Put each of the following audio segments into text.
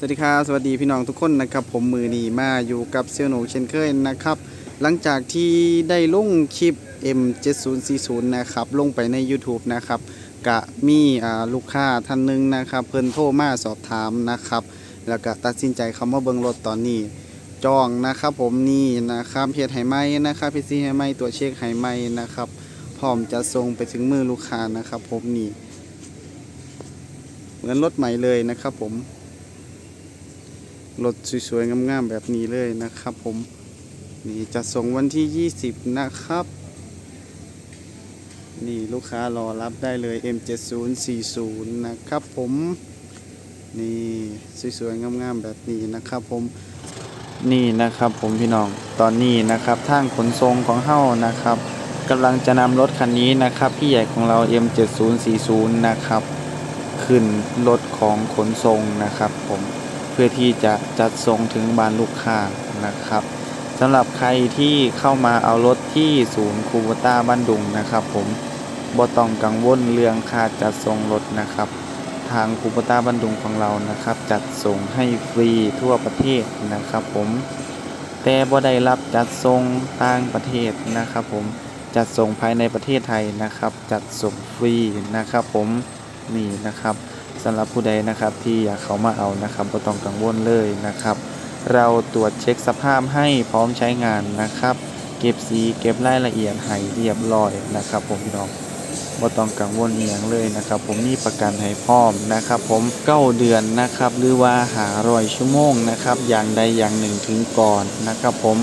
สวัสดีครับสวัสดีพี่น้องทุกคนนะครับ ผมมือนีมาอยู่กับเซียวหนูเช่นเคยนะครับ หลังจากที่ได้ลงคลิป M7040 นะครับ ลงไปใน YouTube นะครับกะมี่ลูกค้าท่านหนึงนะครับ เพิ่นโทรมาสอบถามนะครับ แล้วก็ตัดสินใจคำว่าเบิงรถตอนนี้ จองนะครับ ผมนี่นะครับเฮ็ดไหไหมนะครับพีซีไหไหมตัวเช็คไหไหมนะครับพร้อมจะส่งไปถึงมือลูกค้านะครับ ผมนี่ เหมือนรถใหม่เลยนะครับ ผม รถสวยๆงามๆแบบนี้เลยนะครับผม นี่จะส่งวันที่ 20 นะครับ นี่ลูกค้ารอรับได้เลย M7040 นะครับผม นี่สวยๆงามๆแบบนี้นะครับผม นี่นะครับผมพี่น้อง ตอนนี้นะครับทางขนส่งของเฮ้านะครับกำลังจะนำรถคันนี้นะครับพี่ใหญ่ของเรา M7040 นะครับ ขึ้นรถของขนส่งนะครับผม พื่อที่จะจัดส่งถึงบ้านลูกค้านะครับสำหรับใครที่เข้ามาเอารถที่ศูนย์คูโบต้าบ้านดุงนะครับ ผมบ่ต้องกังวลเรื่องค่าจัดส่งรถนะครับ ทางคูโบต้าบ้านดุงของเรานะครับ จัดส่งให้ฟรีทั่วประเทศนะครับ ผมแต่บ่ได้รับจัดส่งต่างประเทศนะครับ ผมจัดส่งภายในประเทศไทยนะครับ จัดส่งฟรีนะครับ ผมนี่นะครับ สำหรับผู้ใดนะครับที่อยากเขามาเอานะครับบ่ต้องกังวลเลยนะครับ เราตรวจเช็คสภาพให้พร้อมใช้งานนะครับ เก็บสีเก็บรายละเอียดให้เรียบร้อยนะครับ ผมพี่น้องบ่ต้องกังวลอหย่างเลยนะครับ ผมมีประกันให้พร้อมนะครับ ผมเก้าเดือนนะครับ หรือว่าหารอยชั่วโมงนะครับ อย่างใดอย่างหนึ่งถึงก่อนนะครับ ผม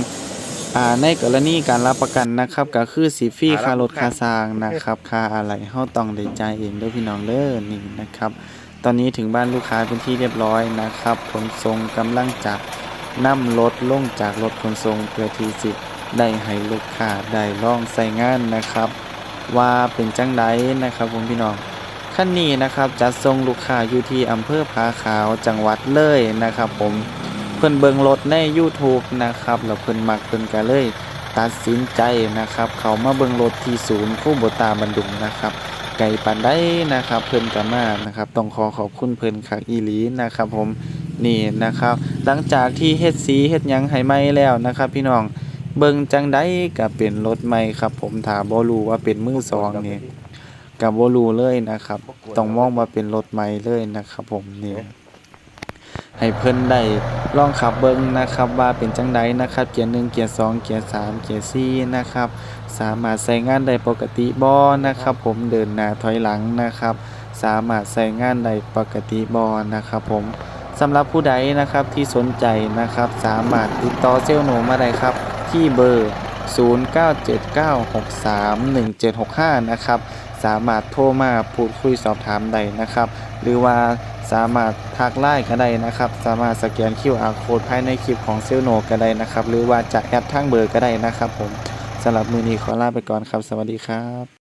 ในกรณีการรับประกันนะครับก็คือสีฟรีค่ารถค่าสร้างนะครับค่าอะไรเฮาต้องได้จ่ายเองเด้อพี่น้องเด้อนี่นะครับ ตอนนี้ถึงบ้านลูกค้าเป็นที่เรียบร้อยนะครับ ขนส่งกำลังจะนำรถลงจากรถขนส่งเพื่อที่สิได้ให้ลูกค้าได้ลองใส่งานนะครับ ว่าเป็นจังไดนะครับผมพี่น้องขั้นนี้นะครับจัดส่งลูกค้าอยู่ที่อำเภอผาขาวจังหวัดเลยนะครับ ผมเพิ่นเบิงรถใน YouTube นะครับแล้วเพิ่นมักเพิ่นก็เลย ตัดสินใจนะครับ เขามาเบิงรถที่ศูนย์คู่บตาบันดุงนะครับ ไก่ปันได้นะครับ เพิ่นกามานะครับ ต้องขอขอบคุณเพิ่นคักอีหลีนะครับ ผมนี่นะครับ หลังจากที่เฮ็ดสีเฮ็ดหยังให้ใหม่แล้วนะครับ พี่น้องเบิ่งจังได้ก็เป็นรถใหม่ครับ ผมถ้าบ่รู้ว่าเป็นมือสองนี่ก็บ่รู้เลยนะครับ ต้องมองว่าเป็นรถใหม่เลยนะครับ ผมนี่ให้เพิ่นได้ ลองขับเบิ่งนะครับว่าเป็นจังไดนะครับเกียร์1เกียร์2เกียร์3เกียร์4นะครับสามารถใช้งานได้ปกติบ่นะครับ ผมเดินหน้าถอยหลังนะครับ สามารถใช้งานได้ปกติบ่นะครับ ผมสำหรับผู้ใดนะครับที่สนใจนะครับ สามารถติดต่อเซลล์หนูมาได้ครับ ที่เบอร์ 0979631765 นะครับ สามารถโทรมาพูดคุยสอบถามได้นะครับ หรือว่าสามารถทักไลน์ก็ได้นะครับ สามารถสแกน QR code ภายในคลิปของเซลโนก็ได้นะครับ หรือว่าจะแอดทั้งเบอร์ก็ได้นะครับผมสำหรับมือนี้ขอลาไปก่อนครับ สวัสดีครับ